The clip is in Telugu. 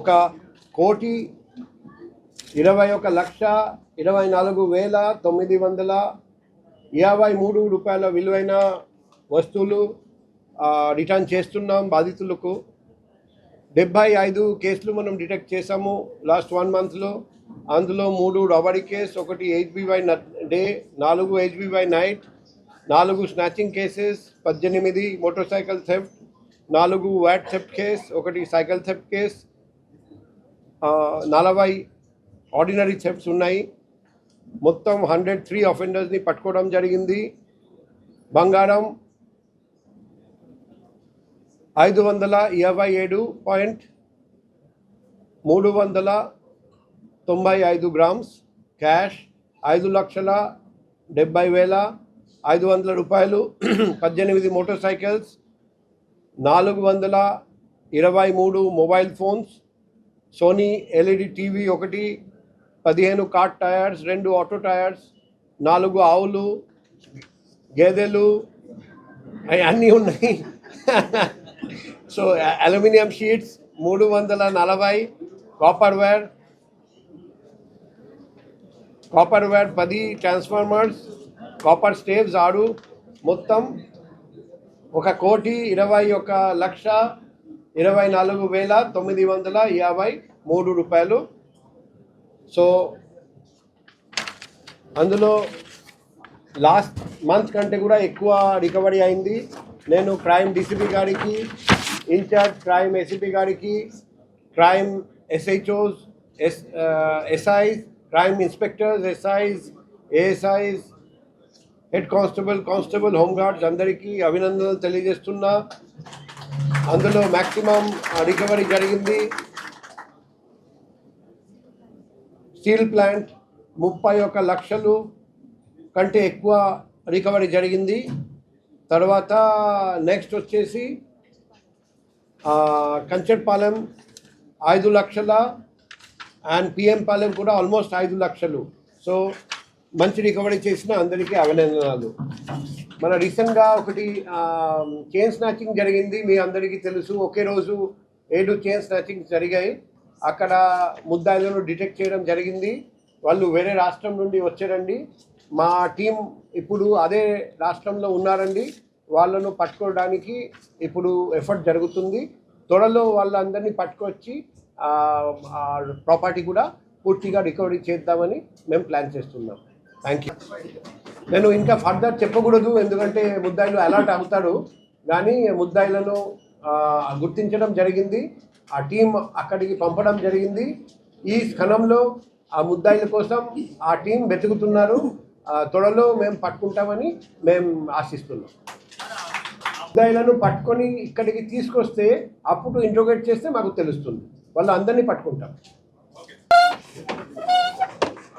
ఒక కోటి ఇరవై ఒక లక్ష ఇరవై నాలుగు వేల తొమ్మిది వందల యాభై మూడు రూపాయల విలువైన వస్తువులు రిటర్న్ చేస్తున్నాం బాధితులకు. డెబ్బై ఐదు కేసులు మనం డిటెక్ట్ చేసాము లాస్ట్ వన్ మంత్లో. అందులో మూడు రాబరీ కేస్ ఒకటి హెచ్బివై డే నాలుగు హెచ్బివై నైట్ నాలుగు స్నాచింగ్ కేసెస్ పద్దెనిమిది మోటార్ సైకిల్ థెఫ్ట్ నాలుగు వ్యాట్ థెఫ్ట్ కేస్ ఒకటి సైకిల్ థెఫ్ట్ కేస్ నలభై ఆర్డినరీ థెఫ్ట్స్ ఉన్నాయి. మొత్తం హండ్రెడ్ త్రీ అఫెండర్స్ని పట్టుకోవడం జరిగింది. బంగారం ఐదు వందల ఇరవై ఏడు పాయింట్ మూడు వందల తొంభై ఐదు గ్రామ్స్. క్యాష్ ఐదు లక్షల డెబ్బై వేల ఐదు వందల రూపాయలు. పద్దెనిమిది మోటార్ సైకిల్స్ నాలుగు వందల ఇరవై మూడు mobile phones Sony LED TV ఒకటి పదిహేను కాట్ టైర్స్ రెండు ఆటో టైర్స్ నాలుగు ఆవులు గేదెలు అవి అన్నీ ఉన్నాయి. సో అల్యూమినియం షీట్స్ మూడు వందల నలభై. కాపర్ వేర్ కాపర్ వేర్ పది ట్రాన్స్ఫార్మర్స్ కాపర్ స్టేవ్స్ ఆడు మొత్తం ఒక కోటి ఇరవై ఒక లక్ష ఇరవై నాలుగు వేల తొమ్మిది వందల యాభై మూడు రూపాయలు. సో అందులో లాస్ట్ మంత్ కంటే కూడా ఎక్కువ రికవరీ అయింది. నేను క్రైమ్ డీసీపీ గారికి ఇన్ఛార్జ్ క్రైమ్ ఏసీపీ గారికి crime SHOs S SIs crime inspectors SIs ASIs head constable constable home guards అందరికీ అభినందనలు తెలియజేస్తున్నా. అందులో మ్యాక్సిమం రికవరీ జరిగింది. స్టీల్ ప్లాంట్ ముప్పై ఒక లక్షలు కంటే ఎక్కువ రికవరీ జరిగింది. తర్వాత నెక్స్ట్ వచ్చేసి కంచెట్పాలెం కంచట్పాలెం ఐదు లక్షల అండ్ పిఎం పాలెం కూడా ఆల్మోస్ట్ ఐదు లక్షలు. సో మంచి రికవరీ చేసిన అందరికీ అభినందనాలు. మన రీసెంట్గా ఒకటి చైన్ స్నాచింగ్ జరిగింది. మీ అందరికీ తెలుసు. ఒకే రోజు ఏడు చైన్ స్నాచింగ్ జరిగాయి. అక్కడ ముద్దాయిలను డిటెక్ట్ చేయడం జరిగింది. వాళ్ళు వేరే రాష్ట్రం నుండి వచ్చారండి. మా టీం ఇప్పుడు అదే రాష్ట్రంలో ఉన్నారండి. వాళ్ళను పట్టుకోవడానికి ఇప్పుడు ఎఫర్ట్ జరుగుతుంది. త్వరలో వాళ్ళందరినీ పట్టుకొచ్చి ప్రాపర్టీ కూడా పూర్తిగా రికవరీ చేద్దామని మేము ప్లాన్ చేస్తున్నాం. Thank you. నేను ఇంకా ఫర్దర్ చెప్పకూడదు ఎందుకంటే ముద్దాయిలు అలర్ట్ అవుతాడు. కానీ ముద్దాయిలను గుర్తించడం జరిగింది. ఆ టీం అక్కడికి పంపడం జరిగింది. ఈ క్షణంలో ఆ ముద్దాయిల కోసం ఆ టీం వెతుకుతున్నారు. ఆ, త్వరలో మేము పట్టుకుంటామని మేము ఆశిస్తున్నాం. ముద్దాయిలను పట్టుకొని ఇక్కడికి తీసుకొస్తే అప్పుడు ఇంట్రోగేట్ చేస్తే మాకు తెలుస్తుంది. వాళ్ళు అందరినీ పట్టుకుంటాం